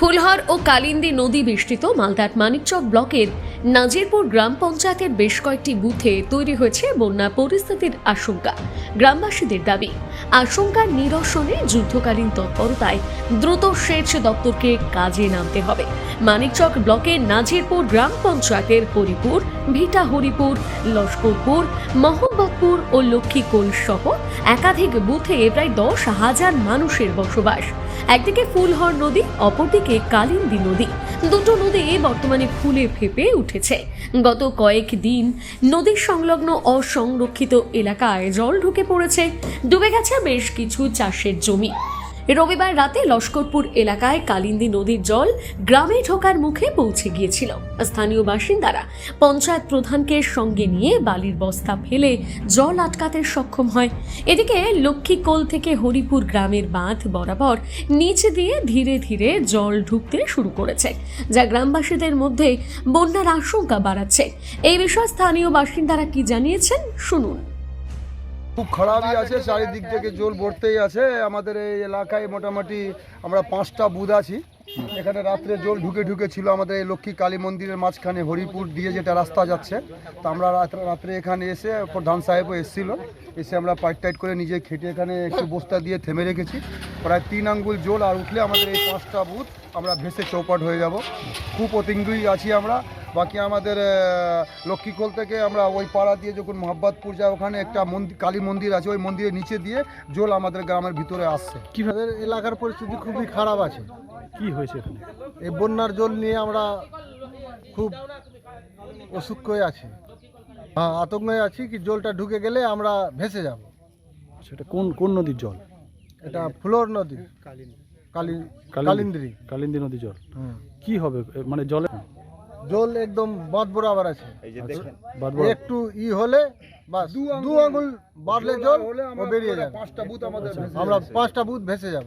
ফুলহার ও কালিন্দী নদী বেষ্টিত মালদার মানিকচক ব্লকের নাজিরপুর গ্রাম পঞ্চায়েতের বেশ কয়েকটি বুথে তৈরি হয়েছে বন্যা পরিস্থিতির আশঙ্কা। গ্রামবাসীদের দাবি, আশঙ্কার নিরসনে যুদ্ধকালীন তৎপরতায় দ্রুত সেচ দপ্তরকে কাজে নামতে হবে। মানিকচক ব্লকের নাজিরপুর গ্রাম পঞ্চায়েতের হরিপুর ভিটা হরিপুর লস্করপুর, মোহাম্মদপুর ও লক্ষ্মীকোল সহ একাধিক বুথে প্রায় দশ হাজার মানুষের বসবাস। একদিকে ফুলহর নদী, অপরদিকে কালিন্দী নদী। দুটো নদী বর্তমানে ফুলে ফেপে উঠেছে। গত কয়েক দিন নদীর সংলগ্ন অসংরক্ষিত এলাকায় জল ঢুকে পড়েছে। ডুবে গেছে বেশ কিছু চাষের জমি। রবিবার রাতে লস্করপুর এলাকায় কালিন্দী নদীর জল গ্রামে ঢোকার মুখে পৌঁছে গিয়েছিল। স্থানীয় বাসিন্দারা পঞ্চায়েত প্রধানকে সঙ্গে নিয়ে বালির বস্তা ফেলে জল আটকাতে সক্ষম হয়। এদিকে লক্ষ্মীকোল থেকে হরিপুর গ্রামের বাঁধ বরাবর নিচ দিয়ে ধীরে ধীরে জল ঢুকতে শুরু করেছে, যা গ্রামবাসীদের মধ্যে বন্যার আশঙ্কা বাড়াচ্ছে। এই বিষয়ে স্থানীয় বাসিন্দারা কি জানিয়েছেন, শুনুন। খুব খারাপই আছে, চারিদিক থেকে জল ভরতেই আছে। আমাদের এই এলাকায় মোটামুটি আমরা পাঁচটা বুধ আছি। এখানে রাত্রে জল ঢুকে ঢুকে ছিল আমাদের এই লক্ষ্মী কালী মন্দিরের মাঝখানে হরিপুর দিয়ে যেটা রাস্তা যাচ্ছে। তো আমরা রাত্রে এখানে এসে প্রধান সাহেবও এসেছিল। এসে আমরা পাইট টাইট করে নিজে খেটে এখানে একটু বস্তা দিয়ে থেমে রেখেছি। প্রায় তিন আঙ্গুল জল আর উঠলে আমাদের এই পাঁচটা বুথ আমরা ভেসে চৌপাট হয়ে যাব। খুব অতিঙ্গুই আছি আমরা। বাকি আমাদের লক্ষ্মীকোল থেকে আমরা ওই পাড়া দিয়ে যখন মোহাম্মদপুর যায় ওখানে একটা মন্দির কালী মন্দির আছে ওই মন্দিরের নিচে দিয়ে জল আমাদের গ্রামের ভিতরে আসছে। আমাদের এলাকার পরিস্থিতি খুবই খারাপ আছে। কি হয়েছে এখানে? এই বন্যার জল নিয়ে আমরা খুব অসুখ হয়ে আছি। হ্যাঁ আতঙ্ক হয়ে আছি কি জলটা ঢুকে গেলে আমরা ভেসে যাব। সেটা কোন কোন নদীর জল? এটা ফ্লোর নদী। কালী কালিন্দ্রি। কালিন্দী নদীর জল। কি হবে? মানে জলে? জল একদম বদবর আবার আছে। আচ্ছা, একটু ই হলে বাস দু আঙুল বাড়লে জল ও বেরিয়ে যাবে। পাঁচটা বুথ আমাদের আমরা পাঁচটা বুথ ভেসে যাব।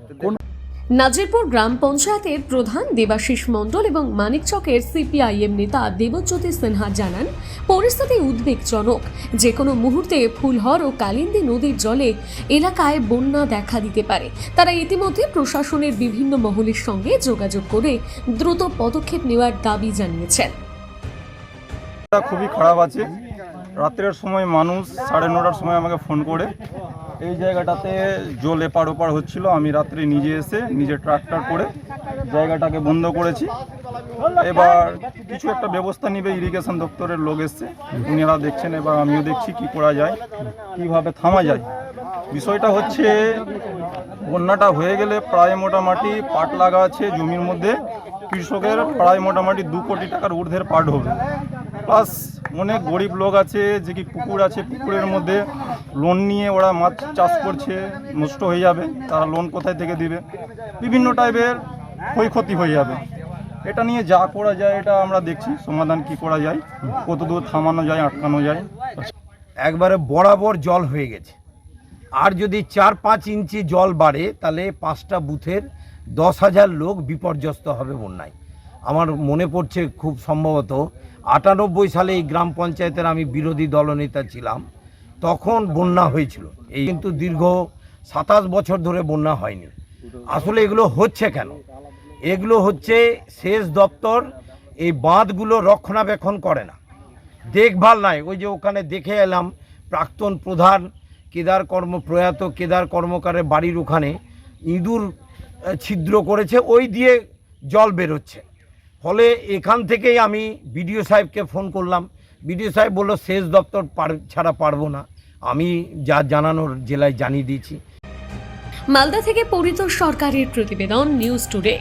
নাজিরপুর গ্রাম পঞ্চায়েতের প্রধান দেবাশিস মণ্ডল এবং মানিকচকের সিপিআইএম নেতা দেবজ্যোতি সিনহা জানান, পরিস্থিতি উদ্বেগজনক। যে কোনো মুহূর্তে ফুলহর ও কালিন্দী নদীর জলে এলাকায় বন্যা দেখা দিতে পারে। তারা ইতিমধ্যে প্রশাসনের বিভিন্ন মহলের সঙ্গে যোগাযোগ করে দ্রুত পদক্ষেপ নেওয়ার দাবি জানিয়েছেন। খুবই খারাপ আছে। রাত্রের সময় মানুষ সাড়ে নটার সময় আমাকে ফোন করে এই জায়গাটাতে জল এপার ওপার হচ্ছিল। আমি রাত্রে নিজে এসে নিজে ট্রাক্টর করে জায়গাটাকে বন্ধ করেছি। এবার কিছু একটা ব্যবস্থা নিবে। ইরিগেশন দপ্তরের লোক এসছে। উনিরা দেখছেন, এবার আমিও দেখছি কি করা যায়, কীভাবে থামা যায়। বিষয়টা হচ্ছে, বন্যাটা হয়ে গেলে প্রায় মোটামুটি পাট লাগা আছে জমির মধ্যে। কৃষকের প্রায় মোটামুটি দু কোটি টাকার ঊর্ধ্বের পাট হবে। প্লাস অনেক গরিব লোক আছে, যে কি পুকুর আছে পুকুরের মধ্যে লোন নিয়ে ওরা মাছ চাষ করছে, নষ্ট হয়ে যাবে, তারা লোন কোথায় থেকে দিবে? বিভিন্ন টাইপের ক্ষয়ক্ষতি হয়ে যাবে। এটা নিয়ে যা করা যায়, এটা আমরা দেখছি, সমাধান কি করা যায় কতদূর থামানো যায়, আটকানো যায়। একবারে বরাবর জল হয়ে গেছে। আর যদি চার পাঁচ ইঞ্চি জল বাড়ে, তাহলে পাঁচটা বুথের দশ হাজার লোক বিপর্যস্ত হবে বন্যায়। আমার মনে পড়ছে খুব সম্ভবত আটানব্বই সালে এই গ্রাম পঞ্চায়েতের আমি বিরোধী দলনেতা ছিলাম। তখন বন্যা হয়েছিল। এই কিন্তু দীর্ঘ সাতাশ বছর ধরে বন্যা হয়নি। আসলে এগুলো হচ্ছে কেন? এগুলো হচ্ছে সেচ দপ্তর এই বাঁধগুলো রক্ষণাবেক্ষণ করে না। দেখভাল নাই। ওই যে ওখানে দেখে এলাম প্রাক্তন প্রধান কেদার কর্ম, প্রয়াত কেদার কর্মকারের বাড়ির ওখানে ইঁদুর ছিদ্র করেছে। ওই দিয়ে জল বেরোচ্ছে। ফলে এখান থেকেই আমি বিডিও সাহেবকে ফোন করলাম। বিডিও সাহেব বলল শেষ দপ্তর ছাড়া পারব না। আমি যা জানানোর জেলায় জানিয়ে দিয়েছি। মালদা থেকে পরিত সরকারের প্রতিবেদন, নিউজ টুডে।